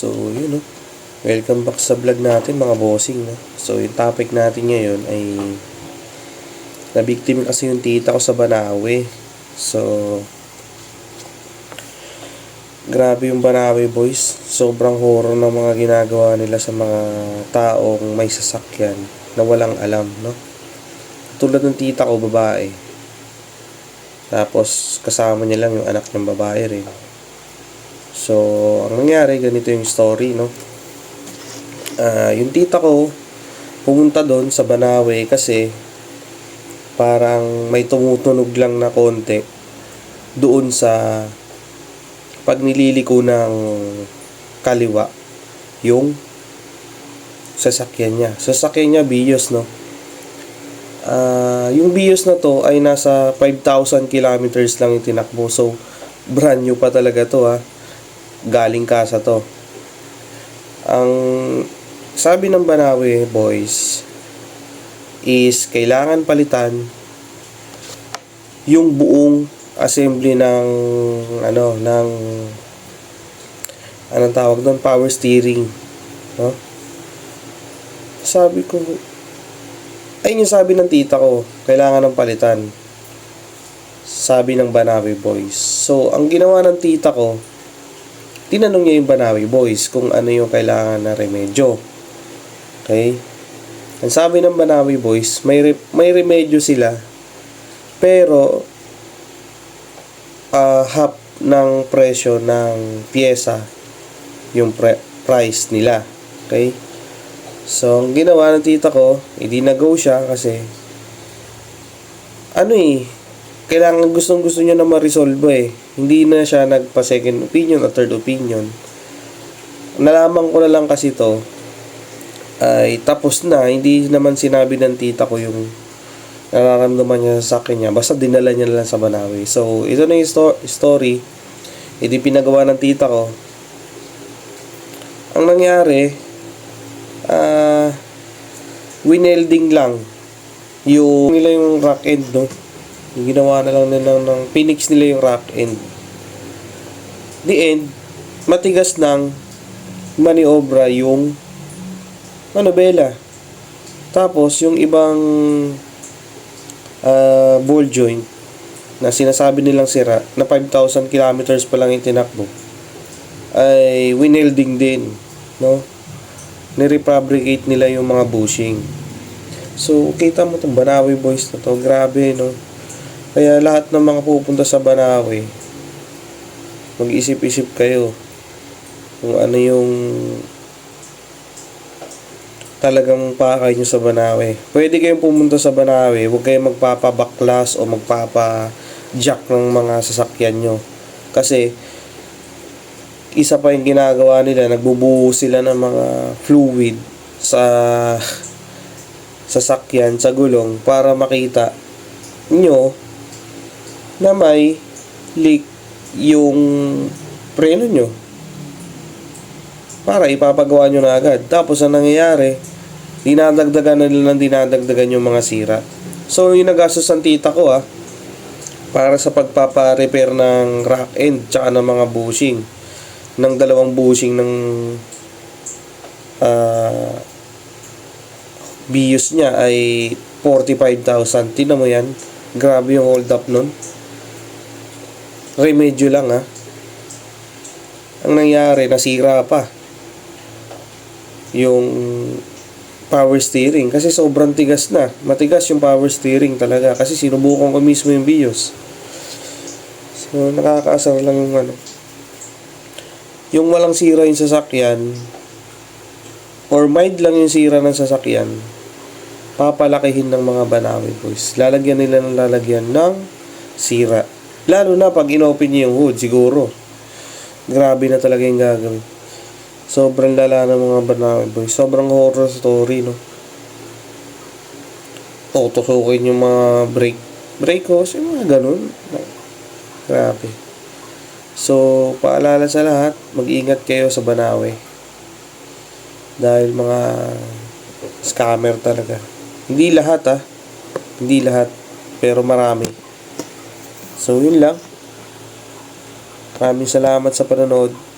So, yun no. Welcome back sa vlog natin mga bossing. No? So, yung topic natin ngayon ay nabiktim kasi yung tita ko sa Banawe. So, grabe yung Banawe boys. Sobrang horror ng mga ginagawa nila sa mga taong may sasakyan na walang alam, no? Tulad ng tita ko, babae. Tapos, kasama niya lang yung anak ng babae rin. So, ang nangyari, ganito yung story, no? Ah, yung tita ko, pumunta doon sa Banawe kasi parang may tumutunog lang na konti doon sa pag nililiko ng kaliwa yung sasakyan niya. Sasakyan niya Vios, no? Ah, yung Vios na to ay nasa 5,000 kilometers lang yung tinakbo. So, brand new pa talaga to, ha? Galing kasa to. Ang sabi ng Banawe boys is kailangan palitan yung buong assembly ng ano ng anong tawag doon? Power steering no? Sabi ko ayun yung sabi ng tita ko kailangan ng palitan sabi ng Banawe boys. So ang ginawa ng tita ko tinanong niya yung Banawe boys kung ano yung kailangan na remedyo okay ang sabi ng Banawi Boys, may, re- may remedyo sila. Pero, ah half ng presyo ng pyesa yung pre- price nila. Okay? So, ang ginawa ng tita ko, hindi na-go siya kasi ano eh, kailangan gustong gusto niya na ma-resolve eh. Hindi na siya nagpa second opinion o third opinion. Nalaman ko na lang kasi to ay tapos na. Hindi naman sinabi ng tita ko yung nararamdaman niya sa akin niya. Basta dinala niya lang sa Banawi. So, ito na yung sto- story. Hindi pinagawa ng tita ko. Ang nangyari, ah, winelding lang yung nila yung rack end, no? Ginawa na lang nila ng pinix nila yung rack end. The end, matigas ng maniobra yung manobela. Tapos, yung ibang ah, ball joint na sinasabi nilang sira na 5,000 kilometers pa lang yung tinakbo ay winelding din, no? Nirefabricate nila yung mga bushing. So, kita mo itong Banawi boys na to. Grabe, no? Kaya lahat ng mga pupunta sa Banawi, mag-isip-isip kayo kung ano yung talagang pakay nyo sa Banawe. Pwede kayong pumunta sa Banawe, huwag kayong magpapabaklas o magpapa-jack ng mga sasakyan nyo. Kasi, isa pa yung ginagawa nila, nagbubuo sila ng mga fluid sa sasakyan, sa gulong, para makita nyo na may leak yung preno nyo para ipapagawa nyo na agad. Tapos ang nangyayari, dinadagdagan na nila dinadagdagan yung mga sira. So, yung nagastos ng tita ko ah, para sa pagpapa-repair ng rack end tsaka ng mga bushing ng dalawang bushing ng ah bios niya ay 45,000. Tingnan mo yan. Grabe yung hold up nun. Remedyo lang ah. Ang nangyari, nasira pa yung power steering kasi sobrang tigas na. Matigas yung power steering talaga kasi sinubukan ko mismo yung BIOS. So nakakaasar lang yung ano. Yung walang sira yung sasakyan or mild lang yung sira ng sasakyan, papalakihin ng mga Banawi boys. Lalagyan nila ng lalagyan ng sira. Lalo na pag inopen niyo yung hood, siguro. Grabe na talaga yung gagawin. Sobrang lala ng mga Banawe boys. Sobrang horror story, no? Tutusukin yung mga brake. Brake hose, yung mga ganun. Grabe. So, paalala sa lahat, mag-ingat kayo sa Banawe. Dahil mga scammer talaga. Hindi lahat, ah. Hindi lahat. Pero marami. So, yun lang. Maraming salamat sa panonood.